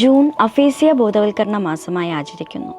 June aphasia ബോധവൽക്കരണ മാസമായി ആചരിക്കുന്നു.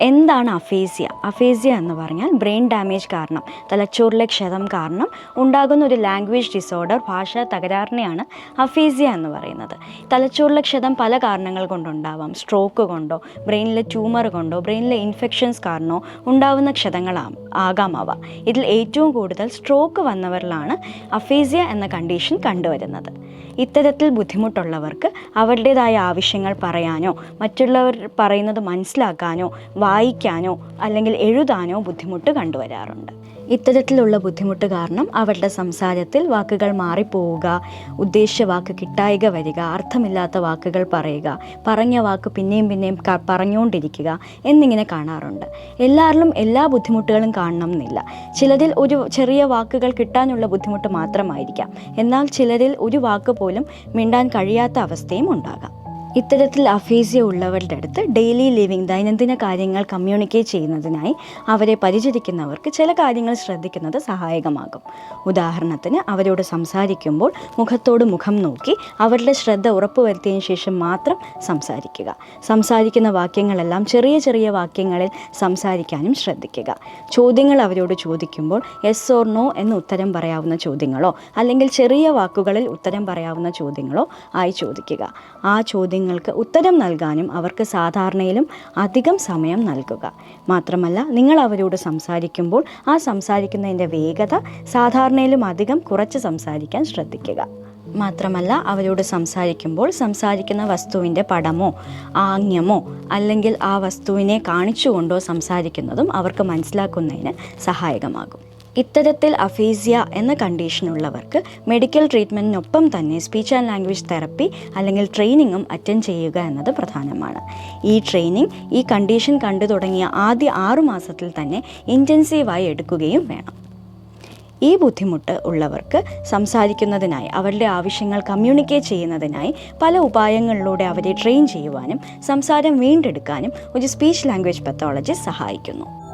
എന്താണ് അഫേസിയ? അഫേസിയ എന്ന് പറഞ്ഞാൽ ബ്രെയിൻ ഡാമേജ് കാരണം തലച്ചോറിലെ ക്ഷതം കാരണം ഉണ്ടാകുന്ന ഒരു ലാംഗ്വേജ് ഡിസോർഡർ ഭാഷാ തകരാറിനെയാണ് അഫേസിയ എന്ന് പറയുന്നത്. തലച്ചോറിലെ ക്ഷതം പല കാരണങ്ങൾ കൊണ്ടുണ്ടാവാം. സ്ട്രോക്ക് കൊണ്ടോ ബ്രെയിനിലെ ട്യൂമർ കൊണ്ടോ ബ്രെയിനിലെ ഇൻഫെക്ഷൻസ് കാരണോ ഉണ്ടാകുന്ന ക്ഷതങ്ങളാ ആകാം അവ. ഇതിൽ ഏറ്റവും കൂടുതൽ സ്ട്രോക്ക് വന്നവരിലാണ് അഫേസിയ എന്ന കണ്ടീഷൻ കണ്ടുവരുന്നത്. ഇത്തരത്തിൽ ബുദ്ധിമുട്ടുള്ളവർക്ക് അവരുടേതായ ആവശ്യങ്ങൾ പറയാനോ മറ്റുള്ളവർ പറയുന്നത് മനസ്സിലാക്കാനോ വായിക്കാനോ അല്ലെങ്കിൽ എഴുതാനോ ബുദ്ധിമുട്ട് കണ്ടുവരാറുണ്ട്. ഇത്തരത്തിലുള്ള ബുദ്ധിമുട്ട് കാരണം അവരുടെ സംസാരത്തിൽ വാക്കുകൾ മാറിപ്പോവുക ഉദ്ദേശിച്ച വാക്ക് കിട്ടായിക വരിക അർത്ഥമില്ലാത്ത വാക്കുകൾ പറയുക പറഞ്ഞ വാക്ക് പിന്നെയും പിന്നെയും പറഞ്ഞുകൊണ്ടിരിക്കുക എന്നിങ്ങനെ കാണാറുണ്ട്. എല്ലാവരിലും എല്ലാ ബുദ്ധിമുട്ടുകളും കാണണം എന്നില്ല. ചിലതിൽ ഒരു ചെറിയ വാക്കുകൾ കിട്ടാനുള്ള ബുദ്ധിമുട്ട് മാത്രമായിരിക്കാം. എന്നാൽ ചിലരിൽ ഒരു വാക്ക് പോലും മിണ്ടാൻ കഴിയാത്ത അവസ്ഥയും ഉണ്ടാകാം. ഇത്തരത്തിൽ അഫീസിയ ഉള്ളവരുടെ അടുത്ത് ഡെയിലി ലിവിങ് ദൈനംദിന കാര്യങ്ങൾ കമ്മ്യൂണിക്കേറ്റ് ചെയ്യുന്നതിനായി അവരെ പരിചരിക്കുന്നവർക്ക് ചില കാര്യങ്ങൾ ശ്രദ്ധിക്കുന്നത് സഹായകമാകും. ഉദാഹരണത്തിന് അവരോട് സംസാരിക്കുമ്പോൾ മുഖത്തോട് മുഖം നോക്കി അവരുടെ ശ്രദ്ധ ഉറപ്പുവരുത്തിയതിനു ശേഷം മാത്രം സംസാരിക്കുക. സംസാരിക്കുന്ന വാക്യങ്ങളെല്ലാം ചെറിയ ചെറിയ വാക്യങ്ങളിൽ സംസാരിക്കാനും ശ്രദ്ധിക്കുക. ചോദ്യങ്ങൾ അവരോട് ചോദിക്കുമ്പോൾ യെസ് ഓർ നോ എന്ന് ഉത്തരം പറയാവുന്ന ചോദ്യങ്ങളോ അല്ലെങ്കിൽ ചെറിയ വാക്കുകളിൽ ഉത്തരം പറയാവുന്ന ചോദ്യങ്ങളോ ആയി ചോദിക്കുക. ആ ചോദ്യങ്ങൾക്ക് ഉത്തരം നൽകാനും അവർക്ക് സാധാരണയിലും അധികം സമയം നൽകുക. മാത്രമല്ല നിങ്ങൾ അവരോട് സംസാരിക്കുമ്പോൾ ആ സംസാരിക്കുന്നതിന്റെ വേഗത സാധാരണയിലും അധികം കുറച്ച് സംസാരിക്കാൻ ശ്രദ്ധിക്കുക. മാത്രമല്ല അവരോട് സംസാരിക്കുമ്പോൾ സംസാരിക്കുന്ന വസ്തുവിന്റെ പടമോ ആംഗ്യമോ അല്ലെങ്കിൽ ആ വസ്തുവിനെ കാണിച്ചുകൊണ്ടോ സംസാരിക്കുന്നതും അവർക്ക് മനസ്സിലാക്കുന്നതിന് സഹായകമാകും. ഇത്തരത്തിൽ അഫീസിയ എന്ന കണ്ടീഷനുള്ളവർക്ക് മെഡിക്കൽ ട്രീറ്റ്മെന്റിനൊപ്പം തന്നെ സ്പീച്ച് ആൻഡ് ലാംഗ്വേജ് തെറപ്പി അല്ലെങ്കിൽ ട്രെയിനിങ്ങും അറ്റൻഡ് ചെയ്യുക എന്നത് പ്രധാനമാണ്. ഈ ട്രെയിനിങ് ഈ കണ്ടീഷൻ കണ്ടു തുടങ്ങിയ ആദ്യ ആറു മാസത്തിൽ തന്നെ ഇന്റൻസീവായി എടുക്കുകയും വേണം. ഈ ബുദ്ധിമുട്ട് ഉള്ളവർക്ക് സംസാരിക്കുന്നതിനായി അവരുടെ ആവശ്യങ്ങൾ കമ്മ്യൂണിക്കേറ്റ് ചെയ്യുന്നതിനായി പല ഉപായങ്ങളിലൂടെ അവരെ ട്രെയിൻ ചെയ്യുവാനും സംസാരം വീണ്ടെടുക്കാനും ഒരു സ്പീച്ച് ലാംഗ്വേജ് പത്തോളജി സഹായിക്കുന്നു.